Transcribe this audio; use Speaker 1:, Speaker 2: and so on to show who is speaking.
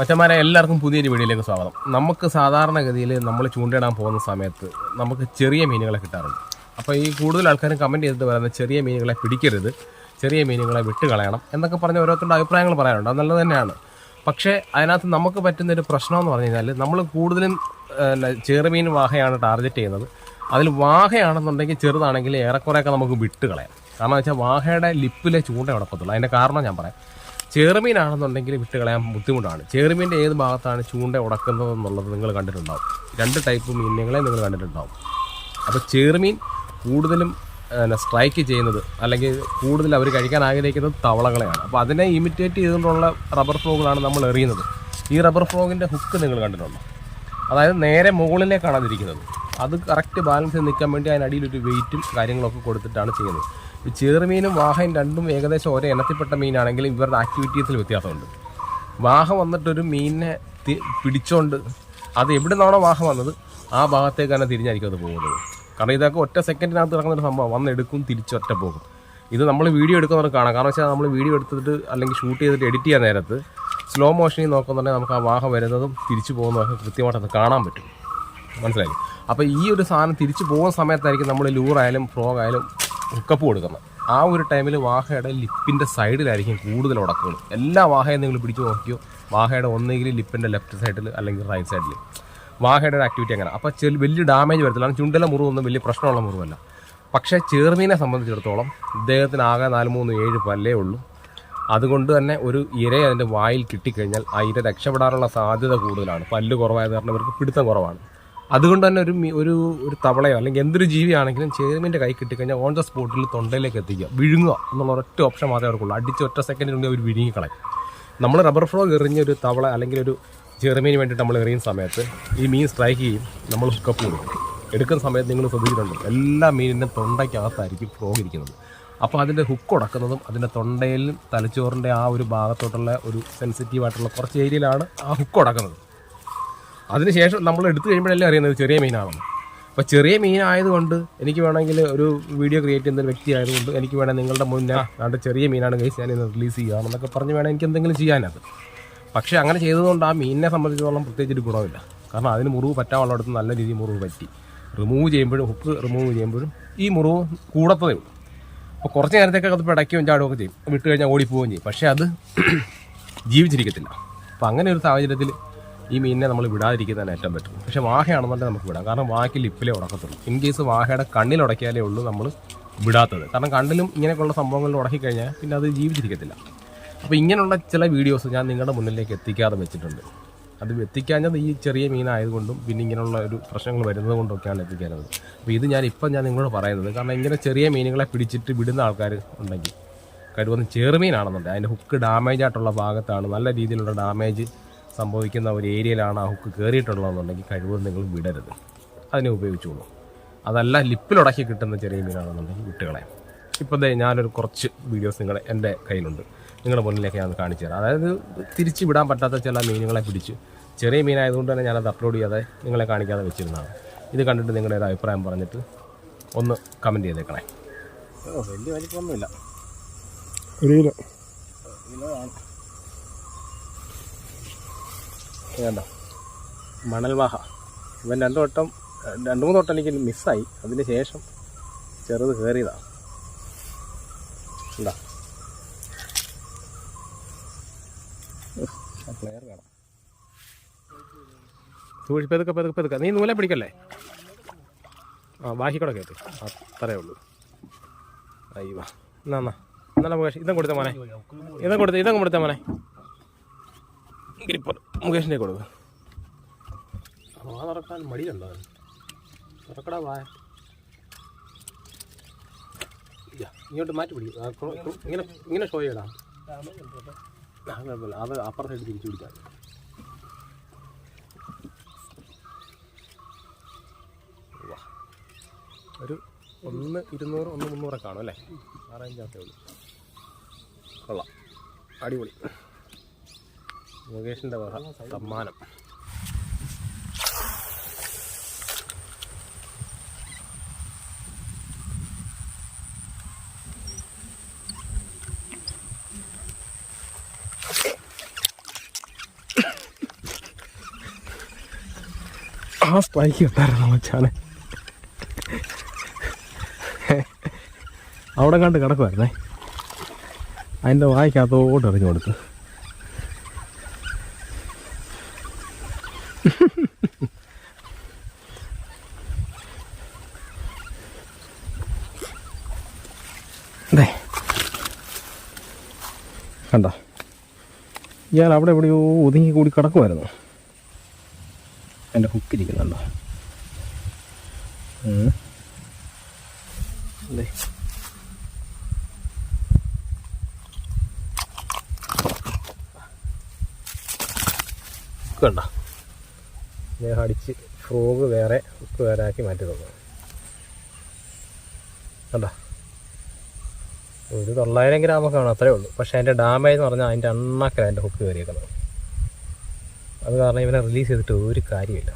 Speaker 1: മച്ചന്മാരെ എല്ലാവർക്കും പുതിയൊരു വീഡിയോയിലേക്ക് സ്വാഗതം. നമുക്ക് സാധാരണഗതിയിൽ നമ്മൾ ചൂണ്ടയിടാൻ പോകുന്ന സമയത്ത് നമുക്ക് ചെറിയ മീനുകളെ കിട്ടാറുണ്ട്. അപ്പോൾ ഈ കൂടുതൽ ആൾക്കാരും കമന്റ് ചെയ്തിട്ട് പറയുന്നത് ചെറിയ മീനുകളെ പിടിക്കരുത് ചെറിയ മീനുകളെ വിട്ട് കളയണം എന്നൊക്കെ പറഞ്ഞ് ഓരോരുത്തരുടെ അഭിപ്രായങ്ങൾ പറയാനുണ്ട് അത് നല്ലത് തന്നെയാണ്. പക്ഷേ അതിനകത്ത് നമുക്ക് പറ്റുന്ന ഒരു പ്രശ്നം എന്ന് പറഞ്ഞു കഴിഞ്ഞാൽ നമ്മൾ കൂടുതലും ചെറുമീൻ വാഹയാണ് ടാർഗറ്റ് ചെയ്യുന്നത്. അതിൽ വാഹയാണെന്നുണ്ടെങ്കിൽ ചെറുതാണെങ്കിൽ ഏറെക്കുറെയൊക്കെ നമുക്ക് വിട്ട് കളയാം കാരണം വെച്ചാൽ വാഹയുടെ ലിപ്പിലെ ചൂണ്ട ഉടക്കത്തുള്ളൂ അതിന്റെ കാരണം ഞാൻ പറയാം. ചെറുമീനാണെന്നുണ്ടെങ്കിൽ വിട്ട് കളയാൻ ബുദ്ധിമുട്ടാണ്. ചേർമീന്റെ ഏത് ഭാഗത്താണ് ചൂണ്ട ഉടക്കുന്നത് എന്നുള്ളത് നിങ്ങൾ കണ്ടിട്ടുണ്ടാവും. രണ്ട് ടൈപ്പ് മീനുകളെ നിങ്ങൾ കണ്ടിട്ടുണ്ടാവും. അപ്പോൾ ചേർമീൻ കൂടുതലും സ്ട്രൈക്ക് ചെയ്യുന്നത് അല്ലെങ്കിൽ കൂടുതൽ അവർ കഴിക്കാൻ ആഗ്രഹിക്കുന്നത് തവളകളെയാണ്. അപ്പോൾ അതിനെ ഇമിറ്റേറ്റ് ചെയ്തുകൊണ്ടുള്ള റബ്ബർ ഫ്രോഗുകളാണ് നമ്മൾ എറിയുന്നത്. ഈ റബ്ബർ ഫ്രോഗിന്റെ ഹുക്ക് നിങ്ങൾ കണ്ടിട്ടുണ്ടോ? അതായത് നേരെ മുകളിലേക്കാണ് അതിരിക്കുന്നത് അത് കറക്റ്റ് ബാലൻസ് നിൽക്കാൻ വേണ്ടി അതിനടിയിലൊരു വെയിറ്റും കാര്യങ്ങളൊക്കെ കൊടുത്തിട്ടാണ് ചെയ്യുന്നത്. ചെറുമീനും വാഹയും രണ്ടും ഏകദേശം ഒരേ ഇനത്തിൽപ്പെട്ട മീനാണെങ്കിലും ഇവരുടെ ആക്ടിവിറ്റീസിൽ വ്യത്യാസമുണ്ട്. വാഹ വന്നിട്ടൊരു മീനിനെ പിടിച്ചോണ്ട് അത് എവിടെ നിന്നാണോ വാഹ വന്നത് ആ ഭാഗത്തേക്ക് തന്നെ തിരിഞ്ഞായിരിക്കും അത് പോകുന്നത്. കാരണം ഇതൊക്കെ ഒറ്റ സെക്കൻഡിനകത്ത് നടക്കുന്ന ഒരു സംഭവം വന്നെടുക്കും തിരിച്ചൊറ്റ പോകും. ഇത് നമ്മൾ വീഡിയോ എടുക്കുന്നവർക്ക് കാണാം. കാരണം വെച്ചാൽ നമ്മൾ വീഡിയോ എടുത്തിട്ട് അല്ലെങ്കിൽ ഷൂട്ട് ചെയ്തിട്ട് എഡിറ്റ് ചെയ്യാൻ നേരത്ത് സ്ലോ മോഷനിൽ നോക്കുന്നുണ്ടെങ്കിൽ നമുക്ക് ആ വാഹ വരുന്നതും തിരിച്ചു പോകുന്നതൊക്കെ കൃത്യമായിട്ട് അത് കാണാൻ പറ്റും. മനസ്സിലായി അപ്പോൾ ഈ ഒരു സാധനം തിരിച്ചു പോകുന്ന സമയത്തായിരിക്കും നമ്മൾ ലൂറായാലും ഫ്രോഗ് ആയാലും ഹുക്കപ്പ് കൊടുക്കുന്നത് ആ ഒരു ടൈമിൽ വാഹയുടെ ലിപ്പിന്റെ സൈഡിലായിരിക്കും കൂടുതൽ ഉടക്കുകൾ എല്ലാ വാഹയും നിങ്ങൾ പിടിച്ചു നോക്കിയോ? വാഹയുടെ ഒന്നെങ്കിൽ ലിപ്പിന്റെ ലെഫ്റ്റ് സൈഡിൽ അല്ലെങ്കിൽ റൈറ്റ് സൈഡിൽ വാഹയുടെ ഒരു ആക്ടിവിറ്റി അങ്ങനെ. അപ്പോൾ ചെറിയ വലിയ ഡാമേജ് വരത്തില്ല. ചുണ്ടിലെ മുറിവൊന്നും വലിയ പ്രശ്നമുള്ള മുറിവല്ല. പക്ഷേ ചെറുമീനെ സംബന്ധിച്ചിടത്തോളം ഇദ്ദേഹത്തിന് ആകെ നാല് മൂന്ന് ഏഴ് പല്ലേ ഉള്ളൂ. അതുകൊണ്ട് തന്നെ ഒരു ഇര അതിന്റെ വായിൽ കിട്ടിക്കഴിഞ്ഞാൽ ആ ഇര രക്ഷപ്പെടാനുള്ള സാധ്യത കൂടുതലാണ്. പല്ല് കുറവായത് കാരണം ഇവർക്ക് പിടുത്തം കുറവാണ്. അതുകൊണ്ട് തന്നെ ഒരു ഒരു ഒരു തവളയോ അല്ലെങ്കിൽ എന്തൊരു ജീവിയാണെങ്കിലും ചേരുമിന്റെ കൈ കിട്ടിക്കഴിഞ്ഞാൽ ഓൺ ദ സ്പോട്ടിൽ തൊണ്ടയിലേക്ക് എത്തിക്കുക. വിഴുങ്ങുക എന്നുള്ള ഒറ്റ ഓപ്ഷൻ മാത്രമേ അവർക്കുള്ളൂ. അടിച്ച് ഒറ്റ സെക്കൻഡിനുള്ളിൽ അവർ വിഴുങ്ങിക്കളയും നമ്മൾ റബ്ബർ ഫ്രോഗ് എറിഞ്ഞ ഒരു തവള അല്ലെങ്കിൽ ഒരു ചെറുമീന് വേണ്ടിയിട്ട് നമ്മൾ എറിയുന്ന സമയത്ത് ഈ മീൻ സ്ട്രൈക്ക് ചെയ്യും നമ്മൾ ഹുക്കപ്പ് കൊടുക്കും എടുക്കുന്ന സമയത്ത് നിങ്ങൾ ശ്രദ്ധിച്ചിട്ടുണ്ട് എല്ലാ മീനിന്റെ തൊണ്ടയ്ക്കകത്തായിരിക്കും ഫ്രോഗ് ഇരിക്കുന്നത്. അപ്പോൾ അതിന്റെ ഹുക്ക് ഉടക്കുന്നതും അതിന്റെ തൊണ്ടയിലും തലച്ചോറിന്റെ ആ ഒരു ഭാഗത്തോട്ടുള്ള ഒരു സെൻസിറ്റീവ് ആയിട്ടുള്ള കുറച്ച് ഏരിയയിലാണ് ആ ഹുക്ക് ഉടക്കുന്നത്. അതിനുശേഷം നമ്മൾ എടുത്തു കഴിയുമ്പോഴല്ലേ അറിയുന്നത് ചെറിയ മീനാണെന്ന്. അപ്പോൾ ചെറിയ മീനായതുകൊണ്ട് എനിക്ക് വേണമെങ്കിൽ ഒരു വീഡിയോ ക്രിയേറ്റ് ചെയ്യുന്ന വ്യക്തി ആയതുകൊണ്ട് എനിക്ക് വേണേൽ നിങ്ങളുടെ മുന്നേ അതുകൊണ്ട് ചെറിയ മീനാണ് കേസ് ഞാൻ ഇന്ന് റിലീസ് ചെയ്യുകയാണെന്നൊക്കെ പറഞ്ഞ് വേണം എനിക്ക് എന്തെങ്കിലും ചെയ്യാനത്. പക്ഷേ അങ്ങനെ ചെയ്തതുകൊണ്ട് ആ മീനിനെ സംബന്ധിച്ചിടത്തോളം പ്രത്യേകിച്ച് ഒരു ഗുണമില്ല. കാരണം അതിന് മുറിവ് പറ്റാനുള്ളിടത്ത് നല്ല രീതിയിൽ മുറിവ് പറ്റി. റിമൂവ് ചെയ്യുമ്പോഴും ഹുക്ക് റിമൂവ് ചെയ്യുമ്പോഴും ഈ മുറിവ് കൂടത്തതേ ഉള്ളൂ. അപ്പോൾ കുറച്ച് നേരത്തേക്കൊക്കെ അത് പിടയ്ക്കുകയും ചാടുകയൊക്കെ ചെയ്യും. വിട്ട് കഴിഞ്ഞാൽ ഓടിപ്പോവുകയും ചെയ്യും. പക്ഷേ അത് ജീവിച്ചിരിക്കത്തില്ല. അപ്പോൾ അങ്ങനെ ഒരു സാഹചര്യത്തിൽ ഈ മീനിനെ നമ്മൾ വിടാതിരിക്കുന്നതാണ് ഏറ്റവും ബെറ്റർ പക്ഷേ വാഹയാണെന്നുണ്ടെങ്കിൽ നമുക്ക് വിടാം. കാരണം വാഹയ്ക്ക് ലിപ്പിലേ ഉടക്കത്തുള്ളൂ. ഇൻ കേസ് വാഹയുടെ കണ്ണിൽ ഉടക്കിയാലേ ഉള്ളൂ നമ്മൾ വിടാത്തത്. കാരണം കണ്ണിലും ഇങ്ങനെയൊക്കെയുള്ള സംഭവങ്ങളിൽ ഉടക്കിക്കഴിഞ്ഞാൽ പിന്നെ അത് ജീവിച്ചിരിക്കത്തില്ല. അപ്പോൾ ഇങ്ങനെയുള്ള ചില വീഡിയോസ് ഞാൻ നിങ്ങളുടെ മുന്നിലേക്ക് എത്തിക്കാതെ വെച്ചിട്ടുണ്ട്. അത് എത്തിക്കാഞ്ഞത് ഈ ചെറിയ മീനായതുകൊണ്ടും പിന്നെ ഇങ്ങനെയുള്ള ഒരു പ്രശ്നങ്ങൾ വരുന്നത് കൊണ്ടൊക്കെയാണ് എത്തിക്കാനത് അപ്പോൾ ഇത് ഞാൻ ഇപ്പം ഞാൻ നിങ്ങളോട് പറയുന്നത്. കാരണം ഇങ്ങനെ ചെറിയ മീനുകളെ പിടിച്ചിട്ട് വിടുന്ന ആൾക്കാർ ഉണ്ടെങ്കിൽ കരുവന്ന് ചെറുമീനാണെന്നുണ്ട്. അതിന്റെ ഹുക്ക് ഡാമേജ് ആയിട്ടുള്ള ഭാഗത്താണ് നല്ല രീതിയിലുള്ള ഡാമേജ് സംഭവിക്കുന്ന ഒരു ഏരിയയിലാണ് ആ ഹുക്ക് കയറിയിട്ടുള്ളതെന്നുണ്ടെങ്കിൽ കഴിവതും നിങ്ങൾ വിടരുത്. അതിനെ ഉപയോഗിച്ചോളൂ. അതല്ല ലിപ്പിലുടക്കി കിട്ടുന്ന ചെറിയ മീനാണെന്നുണ്ടെങ്കിൽ വിട്ടുകളെ ഇപ്പോൾ ദേ ഞാനൊരു കുറച്ച് വീഡിയോസ് നിങ്ങളെ എന്റെ കയ്യിലുണ്ട്. നിങ്ങളുടെ മുന്നിലേക്ക് ഞാൻ കാണിച്ചു തരാം. അതായത് തിരിച്ച് വിടാൻ പറ്റാത്ത ചില മീനുകളെ പിടിച്ച് ചെറിയ മീനായതുകൊണ്ട് തന്നെ ഞാനത് അപ്ലോഡ് ചെയ്യാതെ നിങ്ങളെ കാണിക്കാതെ വെച്ചിരുന്നതാണ്. ഇത് കണ്ടിട്ട് നിങ്ങളുടെ ഒരു അഭിപ്രായം പറഞ്ഞിട്ട് ഒന്ന് കമന്റ് ചെയ്തേക്കണേ. ഓ വലിയ വലിപ്പമൊന്നുമില്ല.
Speaker 2: ഒരു കിലോ
Speaker 1: വേണ്ട മണൽവാഹ. ഇവൻ രണ്ടു വട്ടം രണ്ട് മൂന്ന് വട്ടം എനിക്ക് മിസ്സായി. അതിന് ശേഷം ചെറുത് കയറിയതാണ് എന്താ പ്ലെയർ കാണാം. സൂക്ഷി പെതുക്കെ പെതുക്കെ നീ നൂല പിടിക്കല്ലേ? ആ ബാഹിക്കൂടെ കേട്ടു അത്രേ ഉള്ളൂ. അയ്യോ. എന്നാ എന്നാ. മുകേഷ് ഇതും കൊടുത്ത മോനെ. ഇതും കൊടുത്ത ഇതും കൊടുത്ത മോനെ. ഗ്രിപ്പർ മുകേഷിന്റെ കൊടുക്കുക വാ തുറക്കാൻ മടിയുണ്ടോ? തുറക്കടാ ഇയ്യ, ഇങ്ങോട്ട് മാറ്റി പിടിക്കും ഇങ്ങനെ ഇങ്ങനെ ഷോ ചെയ്യടാ. കുഴപ്പമില്ല. അത് അപ്പുറ സൈഡ് തിരിച്ചു പിടിക്കാം. ഒരു ഒന്ന് ഇരുന്നൂറ് ഒന്ന് മുന്നൂറൊക്കെ കാണും അല്ലേ? ആ ഉള്ളൂ. കൊള്ളാം. അടിപൊളി. മുകേഷിന്റെ വക സമ്മാനം. ആ സ്ട്രൈക്ക് കിട്ടായിരുന്നു മച്ചാനെ. അവിടെ കണ്ട് കിടക്കുമായിരുന്നേ അതിന്റെ വായിക്കകത്തോട്ട് എറിഞ്ഞു കൊടുത്തു. കണ്ട. ഇയാൾ അവിടെ എവിടെയോ ഒതുങ്ങി കൂടി കിടക്കുമായിരുന്നു എന്റെ ഹുക്കിരിക്കുന്നുണ്ടോ. ഹുക്ക് കണ്ട. ഞാൻ അടിച്ച് ഫ്രോഗ് വേറെ ഉപ്പ് വേറെ ആക്കി മാറ്റി തന്നു കണ്ട. ഒരു തൊള്ളായിരം ഗ്രാമൊക്കെ ആണ് അത്രേ ഉള്ളൂ. പക്ഷേ അതിന്റെ ഡാമേജ് എന്ന് പറഞ്ഞാൽ അതിന്റെ അണ്ണാക്കല അതിന്റെ ഹുക്ക് കയറിയേക്കുന്നത് അത് കാരണം ഇവനെ റിലീസ് ചെയ്തിട്ട് ഒരു കാര്യമില്ല